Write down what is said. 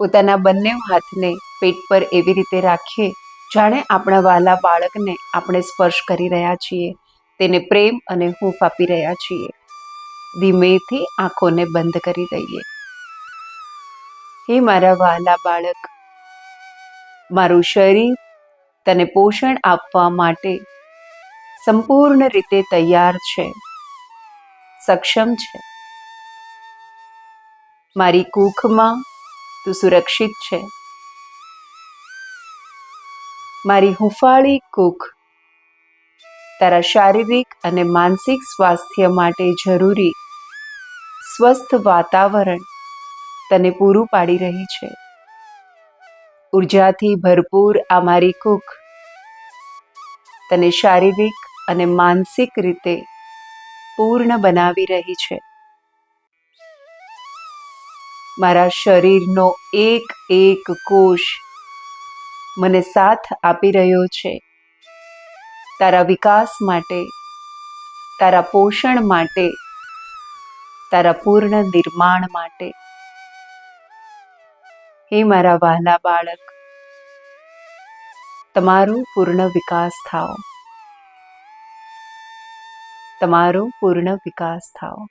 પોતાના બંને હાથને પેટ પર એવી રીતે રાખીએ જાણે આપણા વાલા બાળકને આપણે સ્પર્શ કરી રહ્યા છીએ. તેને પ્રેમ અને હૂંફ આપી રહ્યા છીએ. ધીમેથી આંખોને બંધ કરી દઈએ. હે મારા વાલા બાળક, મારું શરીર તને પોષણ આપવા માટે સંપૂર્ણ રીતે તૈયાર છે. સક્ષમ છે. મારી કૂખમાં તું સુરક્ષિત છે. મારી હુંફાળી કુખ તારા શારીરિક અને માનસિક સ્વાસ્થ્ય માટે જરૂરી સ્વસ્થ વાતાવરણ તને પૂરું પાડી રહી છે. ઉર્જાથી ભરપૂર આ મારી કુખ તને શારીરિક અને માનસિક રીતે પૂર્ણ બનાવી રહી છે. મારા શરીરનો એક એક કોષ મને સાથ આપી રહ્યો છે. તારા વિકાસ માટે, તારા પોષણ માટે, તારા પૂર્ણ નિર્માણ માટે. હે મારા વહાલા બાળક, તમારો પૂર્ણ વિકાસ થાઓ. તમારો પૂર્ણ વિકાસ થાઓ.